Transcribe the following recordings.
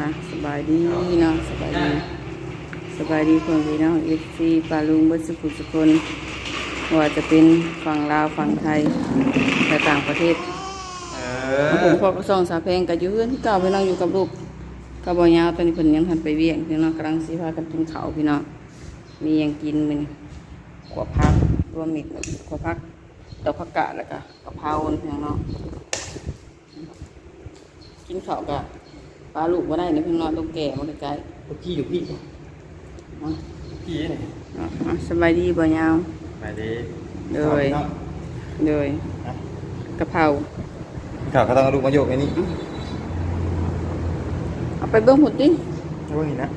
อะสบายดีเนาะสบายดี สบายดีคนพี่น้องเอฟซีปาลุงเบัสกุสคนว่าจะเป็นฝั่งลาวฝั่งไทยและต่างประเทศเอผมพอกระซองสาแพงกับอยู่เพื่อนที่เก่าพี่น้องอยู่กับลูกกับบอยาวตอนนี้เพิ่นยังทันไปเวียงพี่น้องกำลังสิพากันกินข้าวพี่น้องมีหยังกินมื้อนี้ขวพักรวมมิตรขวพักดอกผักกาดแล้วก็กะเพราพี่น้องกินข้าวกับ ปลาลูกว่าได้นะพี่น้องต้องแก่มาใกล้พี่อยู่พี่ๆมาพี่นี่เอามาสบายดีบ่ยาวมาดีเลยเลยกะเพราข่าวก็ต้องเอาลูกมาโยกไอ้นี่เอาไปเบิ้งหุ่นดิไม่ว่างี้นะ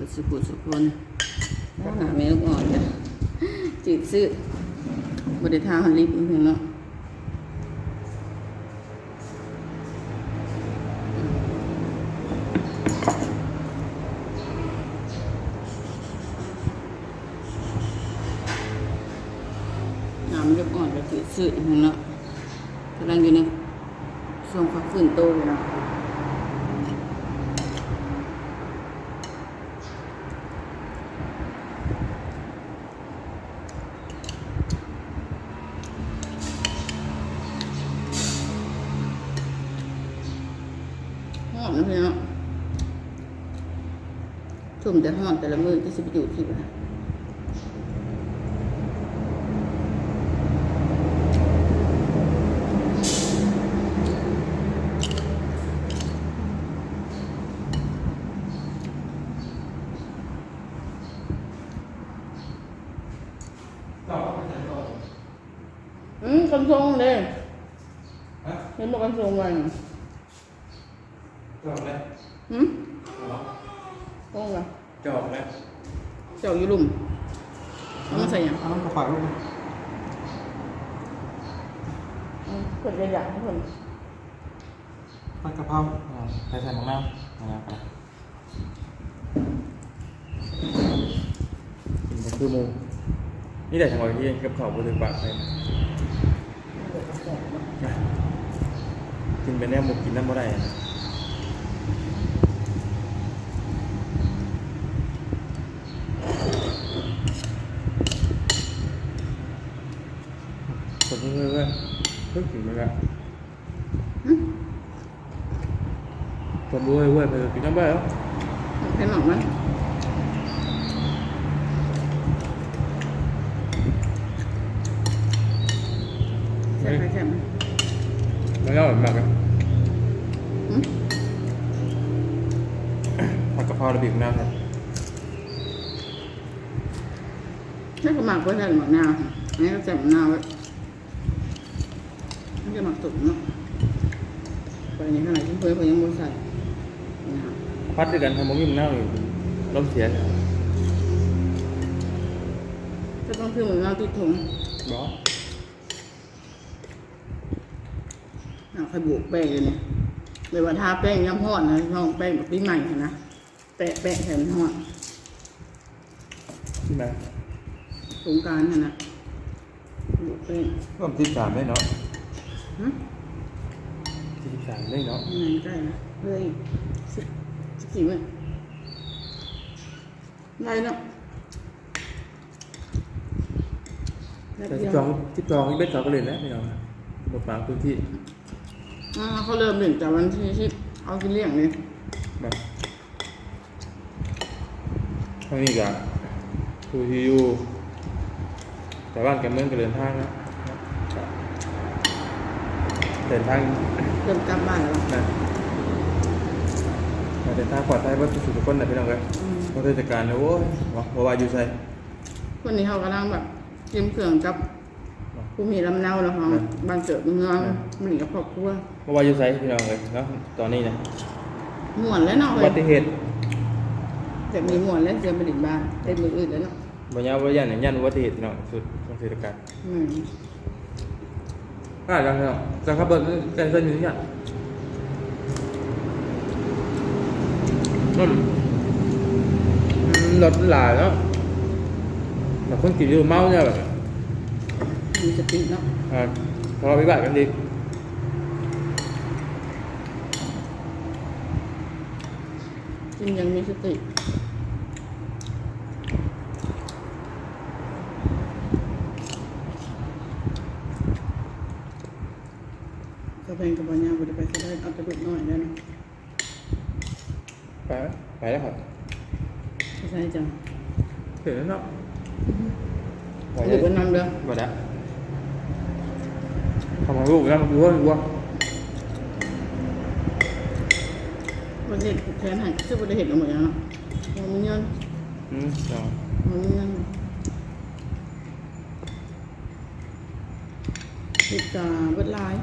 บัดสุขุสุขคนหาแม่ลูกอ่อนจ้ะจืดซื้อบไดิทาหันลิปพี่น้องน้ำเรียบอ่อนก็คือสื่อเนาะกำลังอยู่ในช่วงฟักฟื้นโตอยู่เนาะ ชุ่มแต่หอมแต่ละมือที่สิบอยู่ที่ว่าอืมกันทรงเลยฮะเห็นบอกกันทรงไว้จอกแล้วหืมทรงไว้ จอกแล้วเจ้าอยู่ลุ่มเอามาใส่หยังเอากระเป๋าลูกอืมคนใหญ่ๆทุกคนผัดกะเพราใส่ใส่มะนาวมะนาวไปกินเป็นคือหมูนี่แต่ทางออยที่กับข้าวบนถึงปากเลยกินเป็นแนวหมูกินน้ำบ่ได้นะคนที่เพื่อนเพิ่งกินไปแล้ว หืม คนด้วยเว้ยไปกินน้ำไปแล้วให้หมักมันใช่ไหมใช่ไหมแล้วก็หมักอะหืมผัดกะเพราระเบียบน้ำครับใช่ก็หมักไว้ใส่หมักนาวค่ะอันนี้ก็ใส่หมักนาวไว้ไม่ใช่หมักตุ๋นเนาะไปในขณะที่เพื่อนเพื่อนยังไม่ใส่นะครับ พัดด้วยกันทำมุ้งน้ำอยู่ล้มเสียก็ต้องซื้อหมักนาวติดถุงบอสเอาใครบวกแป้งเลยเนี่ยเลยว่าทาแป้งย้ำห่อนนะลองแป้งแบบปีใหม่ค่ะนะแปะแปะแถมห่อนใช่ไหมสงกรารน่ะนะบวกแป้งร่วมที่สามได้เนาะฮะที่สามได้เนาะยังไงใกล้นะเฮ้ย สิบสิบสี่มั้ยได้เนาะได้แต่เดีที่ยวจองที่จองนี่เบ็ดเขาก็เลยนะพี่น้องหมดปางพื้นที่อ่าเขาเริ่มเล่นจากวันที่ที่เอากินเลี้ยงเลยมาเท่านี้กับผู้ที่อยู่แต่บ้านกับเมืองก็เดินทางนะเดินทางเริ่มกลับบ้านแล้วนะ มาเดินทางปลอดภัยเพื่อสุขคนนะพี่น้องเลยอืมต้องเทศกาลนะโว้ยว่าว่าอยู่ใส่คนนี้เขากำลังแบบเตรียมเครื่องกับผู้มีลำเนาแล้วเขาบ้านเกิดเมืองมันหนีกับครอบครัวว่าอยู่ใส่พี่น้องเลยเนาะตอนนี้นะม่วนแล้วเนาะอุเลบัยติเหตุแต่มีม่วนแล้วเสียบดินบ้านเต็มมืออื่นแล้วเนาะบ่ยาวบ่ยันอย่างยันอุบัติเหตุพี่น้องสุดต้องเทศกาลอืม อ่าจังพี่น้องจังครับเบิร์ดแต่เส้นอยู่ที่เนี่ย นั่นรถหลายเนาะแต่คนกินอยู่เมาเนี่ยแบบมีสติเนาะอ่าพอเราไปบ้านกันดีกินอยังมีสติก็เป็นกับบอลยาบริไปก็ได้เอากระดูกน้อยได้นะไป ไหมไปแล้วครับไม่ใช่จังเห็นแล้วเนาะไปกระเลดูยกก็นำเด้อหมดแล้วทำมาลูกแล้วมันกลัวมันกลัววันนี้แทนให้ชื่อบริเหตุเอาหมดแล้วเนาะมันเงินอืมเอามันเงินติดตาเบิดลาย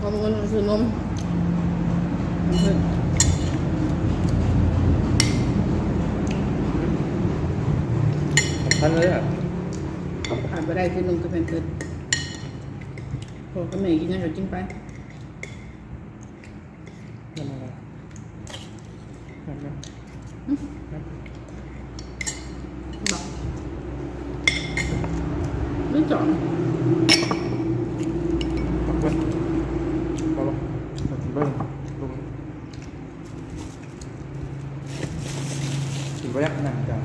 พอมันเงินมันคือนมมันคือสำคัญเลยอะผ่านไปได้คือนมกระเพนเกิดพอก็แม่กินยังก็กินไป นั่นอะไรนั่นนะ บอกไม่จอด ปักไว้เอาลงเอาถึงเบิ้งลง ถึงไปยักหนังจ้ะ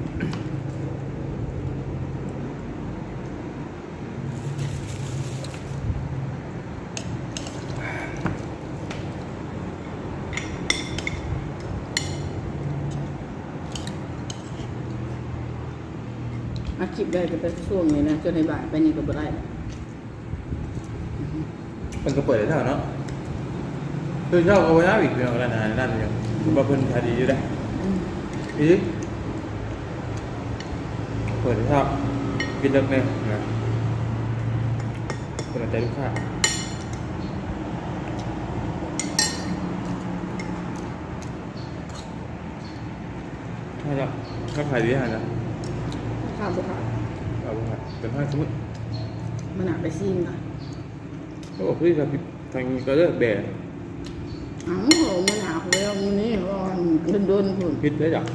อาคลิปได้ก็ไปช่วงนี้นะจนในบ่ายไปนี่ก็บ่ได้มันก็เปิดได้เท่าเนาะคือชอบเอาไว้น้าอีกเรื่องอะไรนะนั่นอย่างว่าเพิ่นคดีอยู่ได้อืมอีกเปิดให้เท่ากินเลิกเนี่ยนะคนใจลูกค้าใช่แล้วก็ขายดีขนาดนั้นข้าวบุค่ะเอาไปครับเป็นห้างสมมุติมันหนาไปซิมค่ะก็บอกพี่ครับทางนี้ก็เลิกแบนอ้าวโหมันหนาไปแล้วมันนี่ร้อนโดนๆพุ่นพิษได้จาก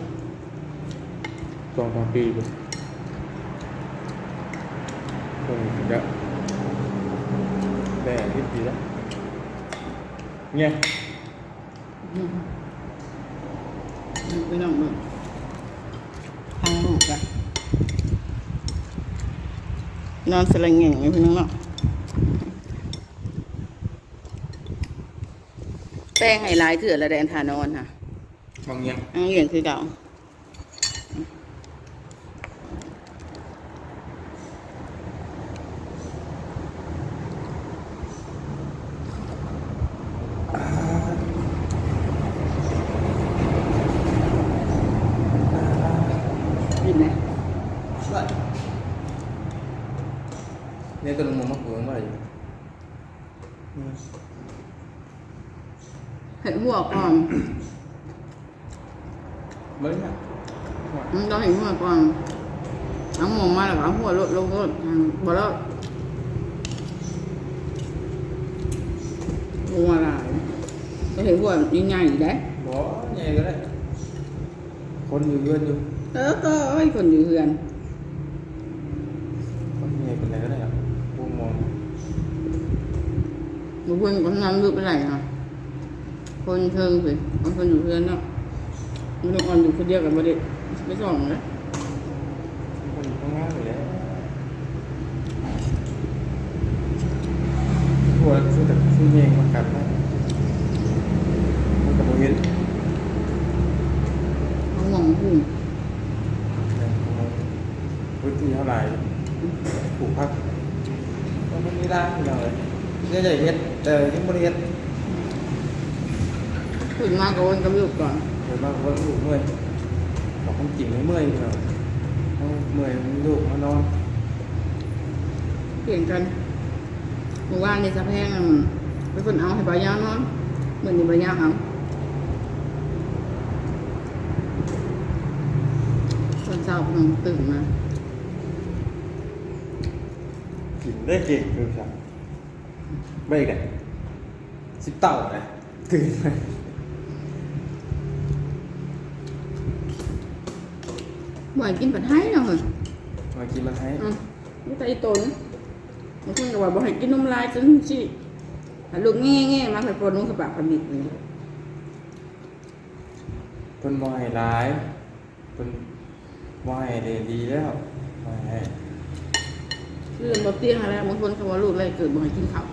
สองสามปีไป คงจะแบนพิษดีแล้วเนี่ยอืมไปน้องเบิ่งทางลูกอะนอนสลังเง่งอยู่พี่น้องเนาะแป้งให้หลายเถื่อละแดนทานอนค่ะบางอย่างอันนี้อย่างคือเก่า กินไหม เนี่ยตัวลงมาหัวมาอยู่ เห็ดหัวก่อนเบิ้ลเนี่ยอืมเราเห็นหัวก่อนเอาหมูมาแล้วก็เอาหัวลดลงลดอืมบ่แล้วหัวหลายเราเห็นหัวยิ่งใหญ่อยู่ได้บ่ใหญ่ก็ได้ คนอยู่เยือนอยู่เออก็เอ้ยคนอยู่เฮือนคนใหญ่เป็นไรก็ได้ครับผู้มองหนูเพื่อนก็ทำรูปไปไหน ค่ะคนเชิงสิบางคนอยู่เฮือนเนาะมันต้องอ่อนอยู่คนเดียวกับบ่ได้ไม่ส่องเลยคนอยู่ข้างหน้าอยู่แล้วหัวซื้อแต่ซื้อเองมากันนะมันกับโมเห็นเขาหวังหุ่นพื้นที่เท่าไหร่ปลูกพักก็ไม่ได้ได้เลยเนี่ยใหญ่เฮ็ดแต่ยังไม่ได้เฮ็ด ขึ้นมากก็วนกับลูกก่อนเดี๋ยวบางคนลูกเมื่อยบอกความจริงไม่เมื่อยเหรอเอาเมื่อยลูกมานอนเปลี่ยนกันเมื่อวานในสะแพงอะเป็นคนเอาให้บายาวนอนเหมือนนี่บายาวเอาตอนเช้าผมตื่นมากินได้เก่งคือสักไม่กันสิบเต่าเลยตื่นไป บ่ให้กินผัดไทยเนาะเฮ้ยมากินมาให้อืมนี่ตาอีตนบางคนก็ว่าบ่ให้กินนมลายจนสิถ้าลูกแง่ๆมาให้ปนนุ่งกระบะกระบิดนี่เพิ่นบ่ให้ร้ายเพิ่นบ่ให้ได้ดีแล้วบ่ให้เรื่องบ่เตียงอะไรบางคนเขาว่าลูกอะไรเกิดบ่ให้กินข้าว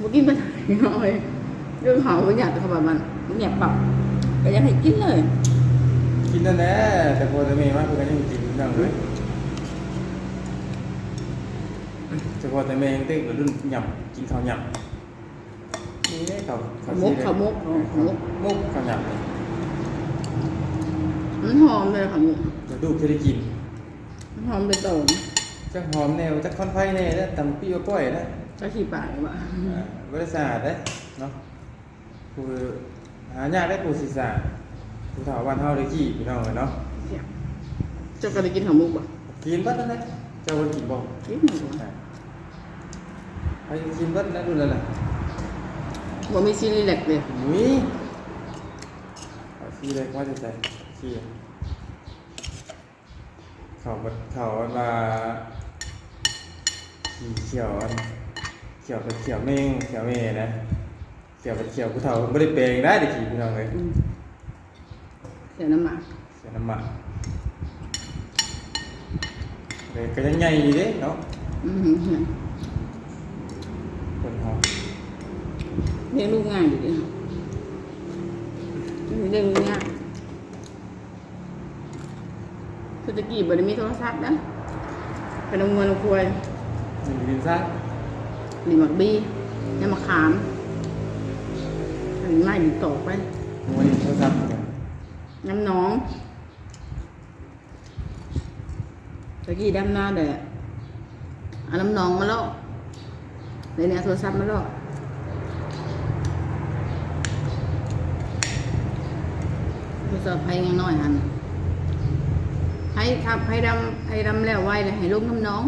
บ่กินผัดไทยเนาะเฮ้ยเรื่องเขาบ่อยากจะเขาว่ามันมันอยากปรับก็อยากให้กินเลย กินนั่นแหละแต่พอแต่แม่มาเพิ่นก็ยังกินนั่งเลยแต่พอแต่แม่ยังเต้นกับรุ่นหยับกินข้าวหยับนี่ได้ข้าวขาวมุกขาวมุกเนาะขาวมุกมุกข้าวหยับมันหอมเลยขาวมุกกระดูกเคยได้กินมันหอมไปโตนจักหอมแนวจักคอนไฟแน่แล้วตำปี้ก้อยแล้วจะขี้ปากว่าอ่าบริษัทเด้เนาะผู้หายากได้ผู้ศิษา ผู้ถาวบ้านเฮาได้กี่พี่น้องเอ้ยเนาะเจ้าก็ได้กินขาวมุกบ่กินเบัดนั่นแหละเจ้าบ่กินบ่กินหมดบ่อ่าไปกินเบัดนะดูนั่นน่ะบ่มีซีรีส์แลกเลยมุ้ยเอาซีเลยว่าจะใส่ซีเขาบัดเขาอันว่าสีเขียวอันเขียวเป็นเขียวเมงเขียวเมนะเขียวเป็นเขียวผู้เฒ่าบ่ได้แปลงได้เด็กพี่น้องเอ้ย อืม เสียน้ำหมากเสียน้ำมันเลยก็ยังใหญ่อยู่เด้เนาะอือหือหือคนหอมเลี้ยงลูกง่ายอยู่ดิเลี้ยงลูกง่ายคือตะกี้บ่ได้มีโทรศัพท์นะเป็นเอาเงินเอาควยมีดินซ่าหรือหมักบี้น้ำมะขามอันนี้ไม่ดีต่อไปวันนี้โทรศัพท์เน้ำหน้องตะกี้ดำหน้าเด้อเอาน้ำหนองมาแล้วเลยเนี่ยโทรศัพท์มาแล้วโทรศัพท์ไพ่ยังน้อยหันไพ่ครับไพ่ดำไพ่ดำแล้วไวเลยให้ลูกน้ำน้อง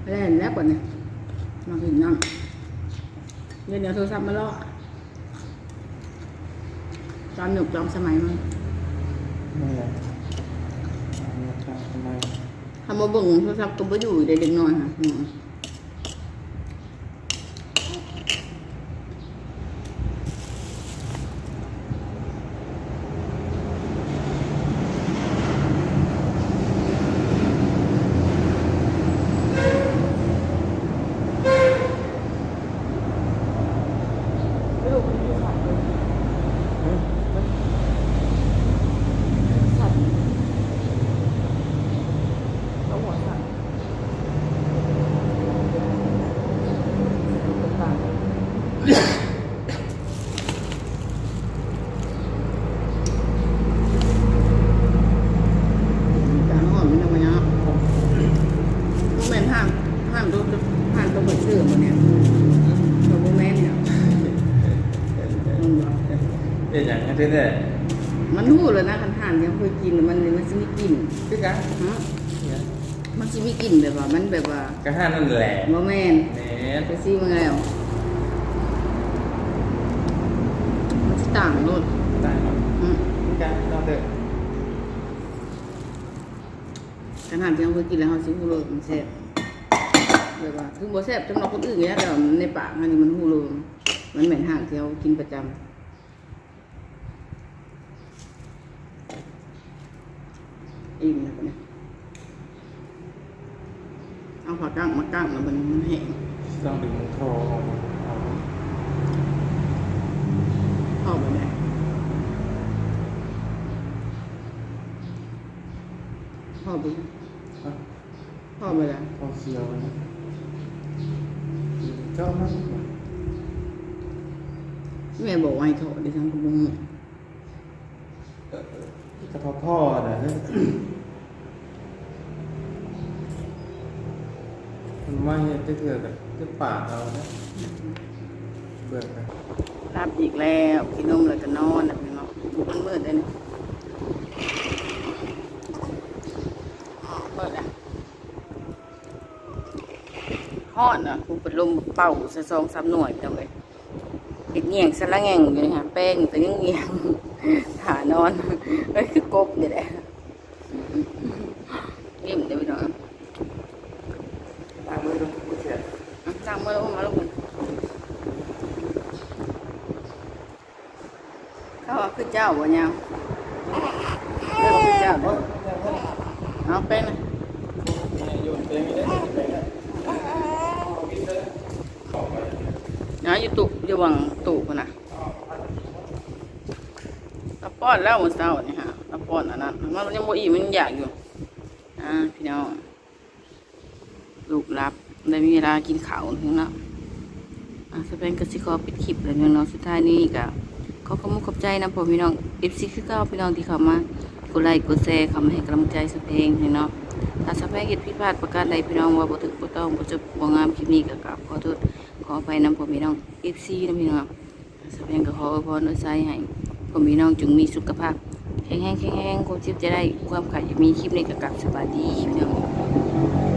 ไปได้แล้วกว่าเนี่ยมาถึงนั่งเดี๋ยวเดี๋ยโทรศัพท์มาแล้ว อมหนุกจอมสมัยมันไม่ใช่ทำไมทำมาเบิ่งโทรศัพท์ก็บ่อยู่ได้เด็กน้อยค่ะอืมลูกมันอยู่สัตว์เลยสัตว์เขาหัวสัตว์ต่างๆการห่อนมันทำไมเนาะโมเมนต์ห้ามห้ามตัวห้ามตัวเปิดชื่อมันเนี่ยตัวโมเมนต์เนี่ยอืม เอ๊ะอย่างนั้นเด้อ มันรู้เลยนะคันทานยังเคยกินมันมันจะมีกลิ่น คือกัน ฮะ มันจะมีกลิ่นแบบว่ามันแบบว่ากระห้านั่นแหละโมแมนแหน่ไปซีมันแล้วมันจะต่างโลดได้ครับอืมคือกันนอกเด้อคันทานที่เราเคยกินแล้วเขาซิฮูโรดมันแซ่บแบบว่าคือบ่แซ่บสำหรับคนอื่นเนี่ยแต่ว่าในปากมันนี่มันฮูโรมันเหม็นห่างที่เรากินประจำอิ่มแล้วปะเนี่ย เอาผักกั้งมากั้งแล้วมันแห้งต้องดึงโทรออกมาเอาพ่อไปไหนพ่อไปเอาพ่อไปไหนเอาเคี้ยวนะเจ้ามันแม่บอกว่าให้ถอดดิฉันก็บ่งกระเพาะพ่อน่ะเฮ้ย มันไม่เห็นจะเถื่อกับจะปากเรานะเบื่อไปรับอีกแล้วกินนมแล้วก็นอนนะพี่น้องบุกมันมืดเลยนี่อ๋อเปิดแล้วฮอดอะกูเป็นลมเป่าสะซองสามหน่วยจังเลยติดเงี่ยงสะละแง่งอยู่นี่ค่ะแป้งแตัวยังเงี่ยงถานอนเอ้ยคือกบนี่แหละ นิ่มเดี๋ยวพี่น้องอะ ตา มือดูมือเสียตั้งมือแล้วมาลูกมันเขาคือเจ้าบ่ยาวเรียกว่าคือเจ้าเด้อเอาเป็นนะอยู่ตุอยู่วังตุคนน่ะเราป้อนแล้วมื้อเช้านี่ฮะเราป้อนอันนั้นมันยังบ่อิ่มมันอยากอยู่อ่าพี่น้อง ลูกรับได้มีเวลากินข้าวถึงเนาะอะสเปนก็สิขอปิดคลิปแล้วเนาะสุดท้ายนี้ก็ขอขอบคุณขอบใจนะพ่อพี่น้อง FC คือเก่าพี่น้องที่เข้ามากดไลค์กดแชร์เข้ามาให้กำลังใจสเปนเนาะถ้าสเปนเฮ็ดผิดพลาดประการใดพี่น้องว่าบ่ถูกบ่ต้องบ่จบบ่งามคลิปนี้ก็กราบขอโทษขออภัยนำพ่อพี่น้อง FC นะพี่น้องสเปนก็ขออวยพรอวยใจให้พ่อพี่น้องจงมีสุขภาพแข็งแรงแข็งแรงความเจ็บจะได้ความไข่จะมีคลิปนี้ก็กลับสวัสดีพี่น้อง